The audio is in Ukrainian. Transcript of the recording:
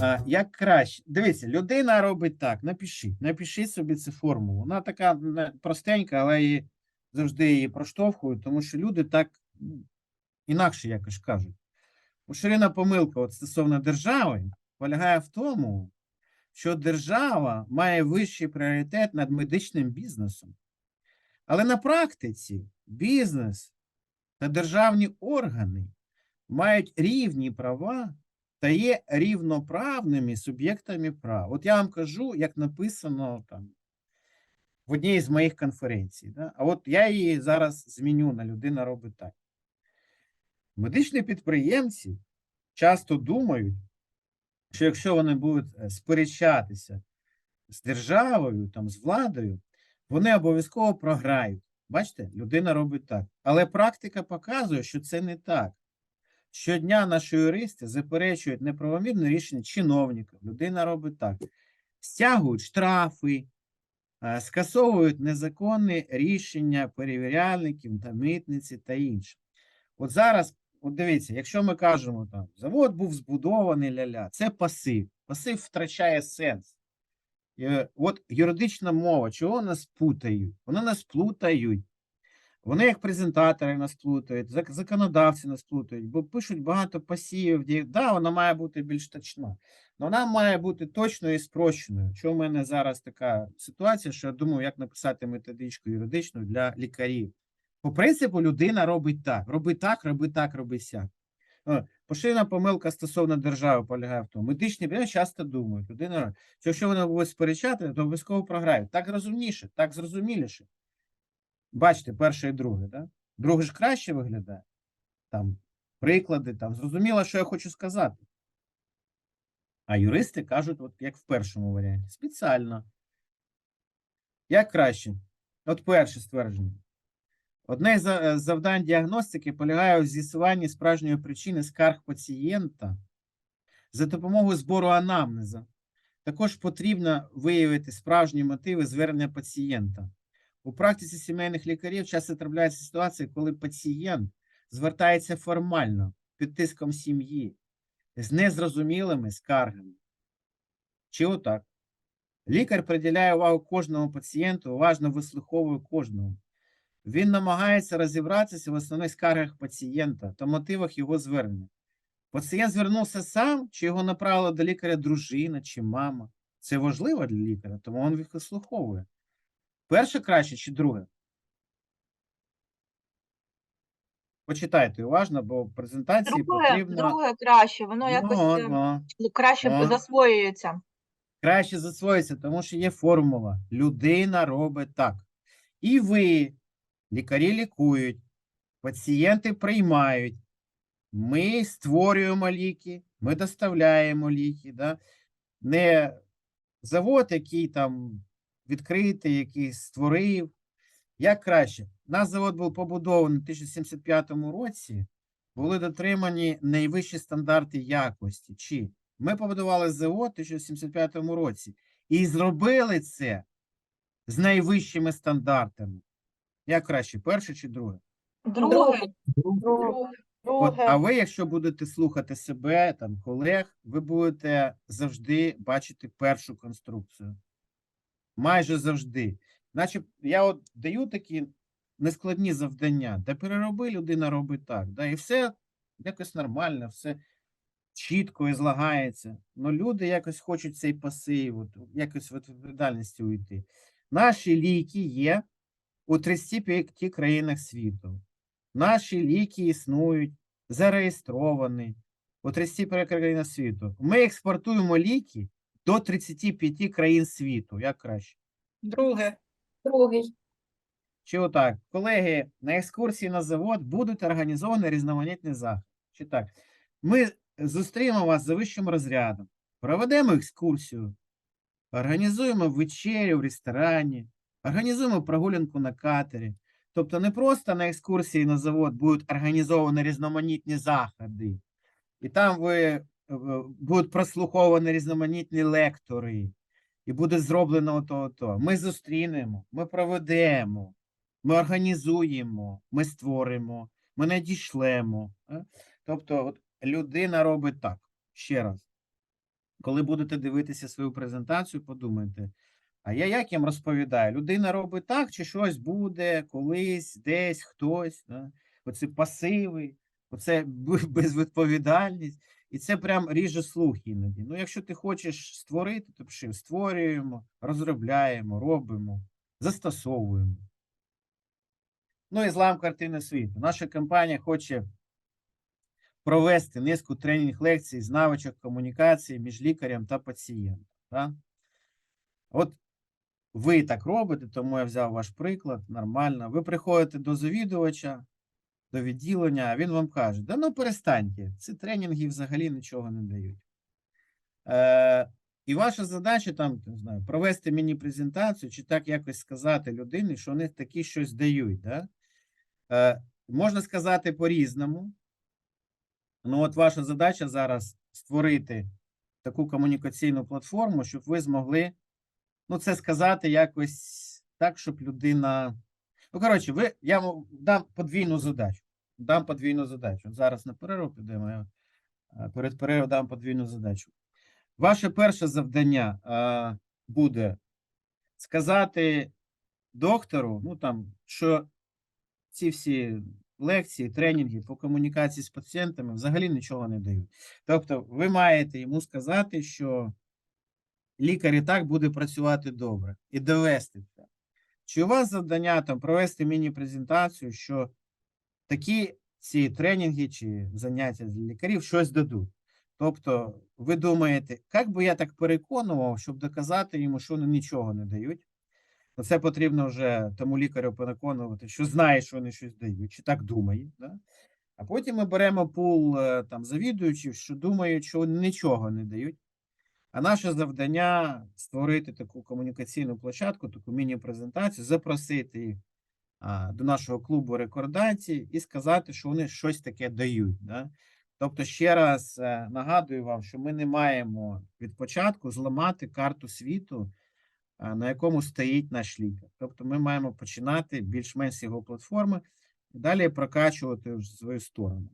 А, як краще. Дивіться, людина робить так. Напишіть, напишіть собі цю формулу. Вона така простенька, але і завжди її проштовхую, тому що люди так інакше якось кажуть. Поширена помилка от стосовно держави полягає в тому, що держава має вищий пріоритет над медичним бізнесом. Але на практиці бізнес та державні органи мають рівні права та є рівноправними суб'єктами прав. От я вам кажу, як написано там в одній з моїх конференцій. Да? А от я її зараз зміню на людина робить так. Медичні підприємці часто думають, що якщо вони будуть е, сперечатися з державою, там, з владою, вони обов'язково програють. Бачите, людина робить так. Але практика показує, що це не так. Щодня наші юристи заперечують неправомірне рішення чиновників. Людина робить так: стягують штрафи, е, скасовують незаконні рішення перевіряльників та митниці та інше. От зараз, от дивіться, якщо ми кажемо там, завод був збудований ля-ля, це пасив. Пасив втрачає сенс. Е, От юридична мова, чого нас путають? Вони нас плутають. Вони як презентатори нас плутають, законодавці нас плутають, бо пишуть багато пасівів, де да, вона має бути більш точна. але вона має бути точною і спрощеною. Що в мене зараз така ситуація, що я думаю, як написати методичку юридичну для лікарів. По принципу, людина робить так, робить так, робить так, робить сяк. Поширена помилка стосовно держави полягає в тому. Медичні прийоми часто думають, людина, що якщо вони будуть сперечати, то обов'язково програють. Так розумніше, так зрозуміліше. Бачите, перше і друге, да? Друге ж краще виглядає. Там приклади, там зрозуміло, що я хочу сказати. А юристи кажуть, от як в першому варіанті, спеціально. Як краще? От перше ствердження. Одне з завдань діагностики полягає у з'ясуванні справжньої причини скарг пацієнта за допомогою збору анамнеза. Також потрібно виявити справжні мотиви звернення пацієнта. У практиці сімейних лікарів часто трапляється ситуація, коли пацієнт звертається формально під тиском сім'ї з незрозумілими скаргами. Чи отак? Лікар приділяє увагу кожному пацієнту, уважно вислуховує кожного. Він намагається розібратися в основних скаргах пацієнта та мотивах його звернення. Пацієнт звернувся сам, чи його направила до лікаря дружина чи мама. Це важливо для лікаря, тому він їх вислуховує. Перше краще чи друге? Почитайте уважно, бо в презентації Друге, потрібно друге краще, воно Ну, якось е, ну, краще ну. засвоюється. краще засвоїться, тому що є формула. Людина робить так. І ви, лікарі лікують, пацієнти приймають. Ми створюємо ліки, ми доставляємо ліки. Да? Не завод, який там відкритий, який створив. Як краще? Наш завод був побудований у 1075 році, були дотримані найвищі стандарти якості. Чи ми побудували завод у 1075 році і зробили це з найвищими стандартами. Як краще, перше чи друге? Друге, Друге. От, а ви, якщо будете слухати себе, там, колег, ви будете завжди бачити першу конструкцію. Майже завжди. Значить, я от даю такі нескладні завдання, де перероби, людина робить так. Да, і все якось нормально, все чітко і злагається. Ну, люди якось хочуть цей пасив, от, якось відповідальності уйти. Наші ліки є у 35 країнах світу. Наші ліки існують, зареєстровані у 35 країнах світу. Ми експортуємо ліки до 35 країн світу. Як краще? Друге. Другий. Чи отак? Колеги, на екскурсії на завод будуть організовані різноманітні заходи. Чи так? Ми зустрінемо вас за вищим розрядом, проведемо екскурсію, організуємо вечерю в ресторані, організуємо прогулянку на катері. Тобто не просто на екскурсії на завод будуть організовані різноманітні заходи, і там ви будуть прослуховані різноманітні лектори, і буде зроблено то, то. Ми зустрінемо, ми проведемо, ми організуємо, ми створимо, ми надішлемо. е. Тобто, от людина робить так. Ще раз. коли будете дивитися свою презентацію, подумайте, а я як їм розповідаю? Людина робить так, чи щось буде колись, десь, хтось. Да? Оце пасиви, оце безвідповідальність. І це прям ріже слух іноді. Ну, якщо ти хочеш створити, то пиши створюємо, розробляємо, робимо, застосовуємо. Ну і злам картини світу. Наша компанія хоче провести низку тренінг лекцій з навичок комунікації між лікарем та пацієнтом. Да? От ви так робите, тому я взяв ваш приклад, нормально. Ви приходите до завідувача, до відділення, він вам каже: да ну перестаньте, ці тренінги взагалі нічого не дають. Е, і ваша задача там, не знаю, провести міні-презентацію чи так якось сказати людині, що вони такі щось дають. Да? Е, можна сказати по-різному. Ну, от ваша задача зараз створити таку комунікаційну платформу, щоб ви змогли ну, це сказати якось так, щоб людина. Ну, коротше, ви, я вам дам подвійну задачу. Дам подвійну задачу. Зараз на перерву підемо. Я е, перед перервою дам подвійну задачу. Ваше перше завдання е, буде сказати доктору, ну там, що ці всі лекції, тренінги по комунікації з пацієнтами взагалі нічого не дають. Тобто, ви маєте йому сказати, що лікар і так буде працювати добре і довести це. Чи у вас завдання там провести міні-презентацію, що такі ці тренінги чи заняття для лікарів щось дадуть? Тобто, ви думаєте, як би я так переконував, щоб доказати йому, що вони нічого не дають? Ну, це потрібно вже тому лікарю переконувати, що знає, що вони щось дають, чи так думає. Да? А потім ми беремо пул е, там завідуючих, що думають, що вони нічого не дають. А наше завдання створити таку комунікаційну площадку, таку міні-презентацію, запросити їх до нашого клубу рекордації і сказати, що вони щось таке дають. Да? Тобто, ще раз е, нагадую вам, що ми не маємо від початку зламати карту світу, на якому стоїть наш лікар. Тобто, ми маємо починати більш-менш його платформи і далі прокачувати в свою сторону.